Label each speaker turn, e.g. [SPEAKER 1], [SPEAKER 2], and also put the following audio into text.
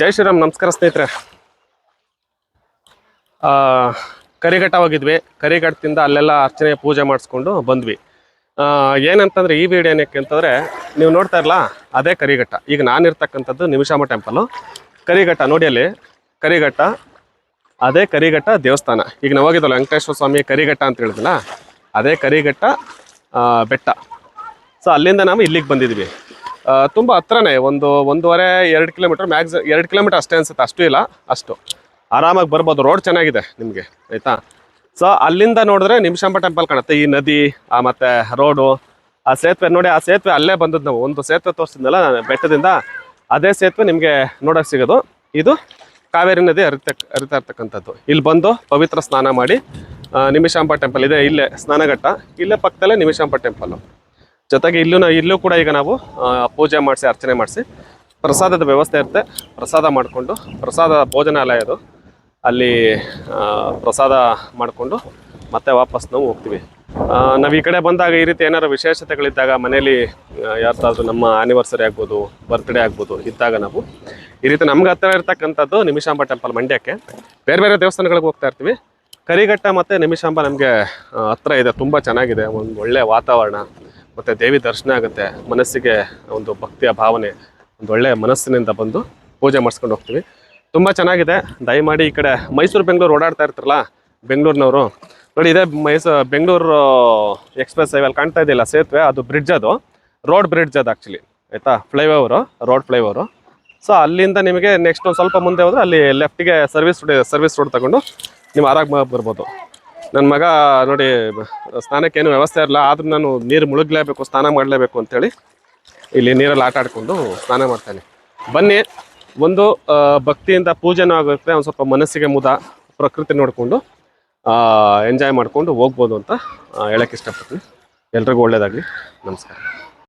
[SPEAKER 1] ಜೈ ಶ್ರೀರಾಮ್, ನಮಸ್ಕಾರ ಸ್ನೇಹಿತರೆ. ಕರಿಘಟ್ಟ ಹೋಗಿದ್ವಿ ಕರಿಘಟ್ಟದಿಂದ ಅಲ್ಲೆಲ್ಲ ಅರ್ಚನೆ ಪೂಜೆ ಮಾಡಿಸ್ಕೊಂಡು ಬಂದ್ವಿ. ಏನಂತಂದರೆ ಈ ವಿಡಿಯೋ ಏನಕ್ಕೆ ಅಂತಂದರೆ, ನೀವು ನೋಡ್ತಾ ಇರಲ್ಲ ಅದೇ ಕರಿಘಟ್ಟ. ಈಗ ನಾನಿರ್ತಕ್ಕಂಥದ್ದು ನಿಮಿಷಾಮ ಟೆಂಪಲ್ಲು ಕರಿಘಟ್ಟ, ನೋಡಿ ಅಲ್ಲಿ. ಕರಿಘಟ್ಟ, ಅದೇ ಕರಿಘಟ್ಟ ದೇವಸ್ಥಾನ. ಈಗ ನಾವು ಹೋಗಿದ್ದಲ್ಲ ವೆಂಕಟೇಶ್ವರ ಸ್ವಾಮಿ ಕರಿಘಟ್ಟ ಅಂತ ಹೇಳಿದ್ನಲ್ಲ, ಅದೇ ಕರಿಘಟ್ಟ ಬೆಟ್ಟ. ಸೊ ಅಲ್ಲಿಂದ ನಾವು ಇಲ್ಲಿಗೆ ಬಂದಿದ್ವಿ. ತುಂಬ ಹತ್ರನೇ, ಒಂದು ಒಂದೂವರೆ, ಎರಡು ಕಿಲೋಮೀಟರ್ ಮ್ಯಾಕ್ಸ್, ಎರಡು ಕಿಲೋಮೀಟರ್ ಅಷ್ಟೇ ಅನ್ಸುತ್ತೆ. ಅಷ್ಟು ಇಲ್ಲ, ಅಷ್ಟು. ಆರಾಮಾಗಿ ಬರ್ಬೋದು, ರೋಡ್ ಚೆನ್ನಾಗಿದೆ ನಿಮಗೆ, ಆಯಿತಾ? ಸೊ ಅಲ್ಲಿಂದ ನೋಡಿದ್ರೆ ನಿಮಿಷಾಂಬ ಟೆಂಪಲ್ ಕಾಣುತ್ತೆ, ಈ ನದಿ, ಆ ಮತ್ತೆ ರೋಡು ಆ ಸೇತುವೆ, ನೋಡಿ, ಆ ಸೇತುವೆ ಅಲ್ಲೇ ಬಂದದ್ದು ನಾವು. ಒಂದು ಸೇತುವೆ ತೋರಿಸಿದ್ನಲ್ಲ, ನಾನು ಬೆಟ್ಟದಿಂದ, ಅದೇ ಸೇತುವೆ ನಿಮಗೆ ನೋಡೋಕೆ ಸಿಗೋದು. ಇದು ಕಾವೇರಿ ನದಿ ಹರಿತ, ಹರಿತಾ ಇರ್ತಕ್ಕಂಥದ್ದು. ಇಲ್ಲಿ ಬಂದು ಪವಿತ್ರ ಸ್ನಾನ ಮಾಡಿ ನಿಮಿಷಾಂಬ ಟೆಂಪಲ್ ಇದೆ, ಇಲ್ಲೇ, ಸ್ನಾನಘಟ್ಟ. ಇಲ್ಲೇ ಪಕ್ಕದಲ್ಲೇ ನಿಮಿಷಾಂಬ ಟೆಂಪಲ್ಲು ಜೊತೆಗೆ ಇಲ್ಲೂ ಇಲ್ಲೂ ಕೂಡ ಈಗ ನಾವು ಪೂಜೆ ಮಾಡಿಸಿ, ಅರ್ಚನೆ ಮಾಡಿಸಿ, ಪ್ರಸಾದದ ವ್ಯವಸ್ಥೆ ಇರುತ್ತೆ. ಪ್ರಸಾದ ಮಾಡಿಕೊಂಡು, ಪ್ರಸಾದ ಭೋಜನಾಲಯ ಅದು. ಅಲ್ಲಿ ಪ್ರಸಾದ ಮಾಡಿಕೊಂಡು ಮತ್ತೆ ವಾಪಸ್ ನಾವು ಹೋಗ್ತೀವಿ. ನಾವು ಈ ಕಡೆ ಬಂದಾಗ ಈ ರೀತಿ ಏನಾದ್ರು ವಿಶೇಷತೆಗಳಿದ್ದಾಗ ಮನೇಲಿ ಯಾರ್ದಾದ್ರು ನಮ್ಮ ಆನಿವರ್ಸರಿ ಆಗ್ಬೋದು ಬರ್ತ್ಡೇ ಆಗ್ಬೋದು ಇದ್ದಾಗ ನಾವು, ಈ ರೀತಿ ನಮ್ಗೆ ಹತ್ತಿರ ಇರ್ತಕ್ಕಂಥದ್ದು ನಿಮಿಷಾಂಬ ಟೆಂಪಲ್ ಮಂಡ್ಯಕ್ಕೆ. ಬೇರೆ ಬೇರೆ ದೇವಸ್ಥಾನಗಳಿಗೆ ಹೋಗ್ತಾ ಇರ್ತೀವಿ. ಕರಿಘಟ್ಟ ಮತ್ತು ನಿಮಿಷಾಂಬ ನಮಗೆ ಹತ್ತಿರ ಇದೆ, ತುಂಬ ಚೆನ್ನಾಗಿದೆ, ಒಂದು ಒಳ್ಳೆಯ ವಾತಾವರಣ. ಮತ್ತು ದೇವಿ ದರ್ಶನ ಆಗುತ್ತೆ, ಮನಸ್ಸಿಗೆ ಒಂದು ಭಕ್ತಿಯ ಭಾವನೆ, ಒಂದು ಒಳ್ಳೆಯ ಮನಸ್ಸಿನಿಂದ ಬಂದು ಪೂಜೆ ಮಾಡಿಸ್ಕೊಂಡು ಹೋಗ್ತೀವಿ. ತುಂಬ ಚೆನ್ನಾಗಿದೆ. ದಯಮಾಡಿ ಈ ಕಡೆ ಮೈಸೂರು, ಬೆಂಗಳೂರು ಓಡಾಡ್ತಾ ಇರ್ತಾರಲ್ಲ, ಬೆಂಗಳೂರಿನವರು. ನೋಡಿ, ಇದೇ ಮೈಸೂರು ಬೆಂಗಳೂರು ಎಕ್ಸ್ಪ್ರೆಸ್ ಅಲ್ಲಿ ಕಾಣ್ತಾ ಇದೆಯಲ್ಲ ಸೇತುವೆ, ಅದು ಬ್ರಿಡ್ಜ್ ಅದು. ರೋಡ್ ಬ್ರಿಡ್ಜ್ ಅದು ಆ್ಯಕ್ಚುಲಿ ಆಯಿತಾ? Flyover, road flyover. ಸೊ ಅಲ್ಲಿಂದ ನಿಮಗೆ ನೆಕ್ಸ್ಟ್ ಒಂದು ಸ್ವಲ್ಪ ಮುಂದೆ ಹೋದರೆ ಅಲ್ಲಿ ಲೆಫ್ಟಿಗೆ ಸರ್ವಿಸ್ ರೋಡ್ ಸರ್ವಿಸ್ ರೋಡ್ ತಗೊಂಡು ನೀವು ಆರಾಮಾಗಿ ಬರ್ಬೋದು. ನನ್ನ ಮಗ ನೋಡಿ ಬ- ಸ್ನಾನಕ್ಕೇನು ವ್ಯವಸ್ಥೆ ಇರಲ್ಲ, ಆದರೂ ನಾನು ನೀರು ಮುಳುಗಲೇಬೇಕು, ಸ್ನಾನ ಮಾಡಲೇಬೇಕು ಅಂಥೇಳಿ ಇಲ್ಲಿ ನೀರಲ್ಲಿ ಆಟ ಆಡಿಕೊಂಡು ಸ್ನಾನ ಮಾಡ್ತೇನೆ. ಬನ್ನಿ, ಒಂದು ಭಕ್ತಿಯಿಂದ ಪೂಜೆನೂ ಆಗುತ್ತೆ, ಒಂದು ಸ್ವಲ್ಪ ಮನಸ್ಸಿಗೆ ಮುದ, ಪ್ರಕೃತಿ ನೋಡಿಕೊಂಡು ಎಂಜಾಯ್ ಮಾಡಿಕೊಂಡು ಹೋಗ್ಬೋದು ಅಂತ ಹೇಳಕ್ಕೆ ಇಷ್ಟಪಡ್ತೀನಿ. ಎಲ್ರಿಗೂ ಒಳ್ಳೆಯದಾಗಲಿ ನಮಸ್ಕಾರ.